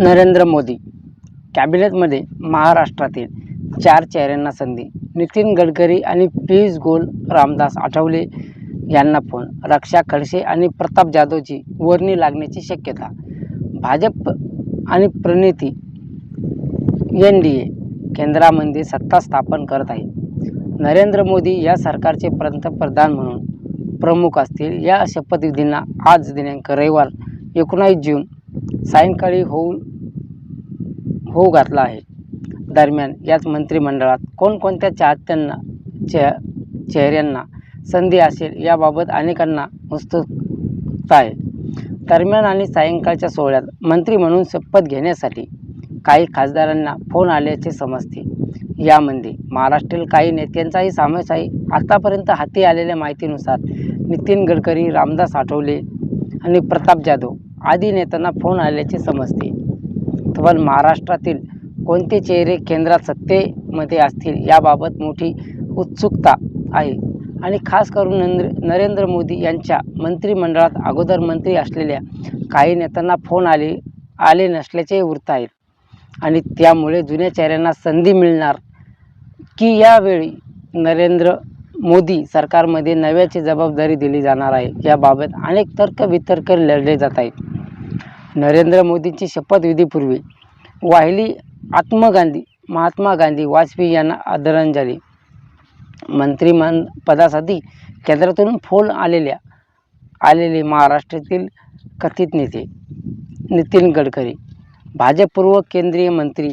नरेंद्र मोदी. कॅबिनेटमध्ये महाराष्ट्रातील चार चेहऱ्यांना संधी. नितीन गडकरी आणि पियुष गोल रामदास आठवले यांना फोन. रक्षा खडसे आणि प्रताप जाधवची वर्णी लागण्याची शक्यता. भाजप आणि प्रणिती एन डी ए केंद्रामध्ये सत्ता स्थापन करत आहे. नरेंद्र मोदी या सरकारचे पंतप्रधान म्हणून प्रमुख असतील या शपथविधींना आज दिनांक रविवार एकोणावीस जून सायंकाळी होऊ होऊ घातला आहे. दरम्यान याच मंत्रिमंडळात कोणकोणत्या चाहत्यांना चे चेहऱ्यांना संधी असेल याबाबत अनेकांना उत्सुकता आहे. दरम्यान आणि सायंकाळच्या सोहळ्यात मंत्री म्हणून शपथ घेण्यासाठी काही खासदारांना फोन आल्याचे समजते. यामध्ये महाराष्ट्रातील काही नेत्यांचाही समावेश आहे. आतापर्यंत हाती आलेल्या माहितीनुसार नितीन गडकरी रामदास आठवले आणि प्रताप जाधव आदी नेत्यांना फोन आल्याचे समजते. तब्बल महाराष्ट्रातील कोणते चेहरे केंद्रात सत्तेमध्ये असतील याबाबत मोठी उत्सुकता आहे. आणि खास करून नंद्र नरेंद्र मोदी यांच्या मंत्रिमंडळात अगोदर मंत्री असलेल्या काही नेत्यांना फोन आले आले नसल्याचे वृत्त आहेत आणि त्यामुळे जुन्या चेहऱ्यांना संधी मिळणार की यावेळी नरेंद्र मोदी सरकारमध्ये नव्याची जबाबदारी दिली जाणार आहे. याबाबत अनेक तर्क वितर्क लढले जात आहेत. नरेंद्र मोदींची शपथविधीपूर्वी वाहिली आत्मा गांधी महात्मा गांधी वाजपेयी यांना आदरांजली. मंत्रिमं पदासाठी केंद्रातून फोन आलेल्या आलेले महाराष्ट्रातील कथित नेते नितीन गडकरी भाजपपूर्व केंद्रीय मंत्री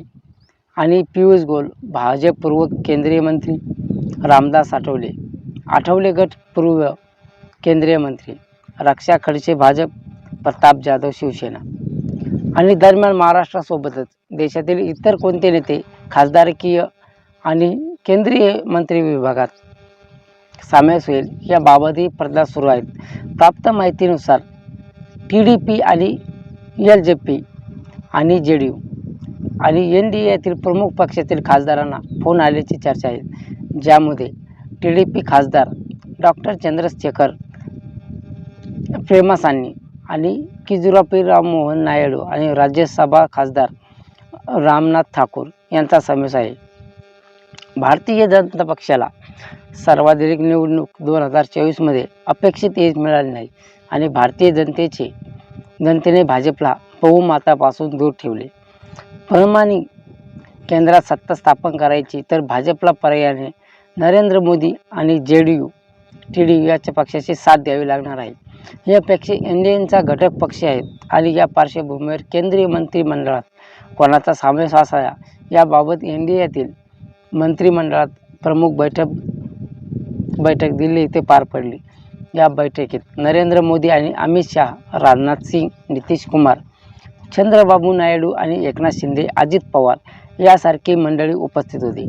आणि पियुष गोयल भाजपपूर्व केंद्रीय मंत्री रामदास आठवले. आठवले गट पूर्व केंद्रीय मंत्री रक्षा खडसे भाजप प्रताप जाधव शिवसेना. आणि दरम्यान महाराष्ट्रासोबतच देशातील इतर कोणते नेते खासदारकीय आणि केंद्रीय मंत्री विभागात सामील होईल याबाबतही प्रदा सुरू आहेत. प्राप्त माहितीनुसार टी डी पी आणि एल जे पी आणि जे डी यू आणि एन डी एतील प्रमुख पक्षातील खासदारांना फोन आल्याची चर्चा आहे. ज्यामध्ये टी डी पी खासदार डॉक्टर चंद्रशेखर प्रेमासानी आणि किजुरापी राममोहन नायडू आणि राज्यसभा खासदार रामनाथ ठाकूर यांचा समावेश आहे. भारतीय जनता पक्षाला सर्वाधिक निवडणूक दोन हजार चोवीसमध्ये अपेक्षित यश मिळाले नाही आणि भारतीय जनतेचे जनतेने भाजपला बहुमतापासून दूर ठेवले. प्रमाणे केंद्रात सत्ता स्थापन करायची तर भाजपला पर्यायाने नरेंद्र मोदी आणि J D U T D U याच्या पक्षाची साथ द्यावी लागणार आहे. हे पक्ष एनचा घटक पक्ष आहेत आणि या पार्श्वभूमीवर केंद्रीय मंत्रिमंडळात कोणाचा समावेश असावा याबाबत एन डी एतील मंत्रिमंडळात प्रमुख बैठक बैठक दिल्ली इथे पार पडली. या बैठकीत नरेंद्र मोदी आणि अमित शहा राजनाथ सिंग नितीश कुमार चंद्रबाबू नायडू आणि एकनाथ शिंदे अजित पवार यासारखी मंडळी उपस्थित होती.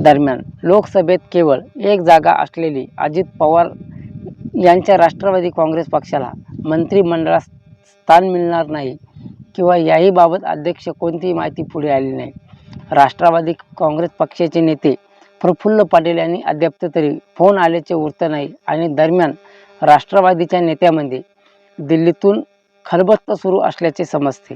दरम्यान लोकसभेत केवळ एक जागा असलेली अजित पवार यांच्या राष्ट्रवादी काँग्रेस पक्षाला मंत्रिमंडळात स्थान मिळणार नाही किंवा याहीबाबत अध्यक्ष कोणतीही माहिती पुढे आली नाही. राष्ट्रवादी काँग्रेस पक्षाचे नेते प्रफुल्ल पाटील यांनी अद्याप तरी फोन आल्याचे वृत्त नाही आणि दरम्यान राष्ट्रवादीच्या नेत्यामध्ये दिल्लीतून खलबत्त सुरू असल्याचे समजते.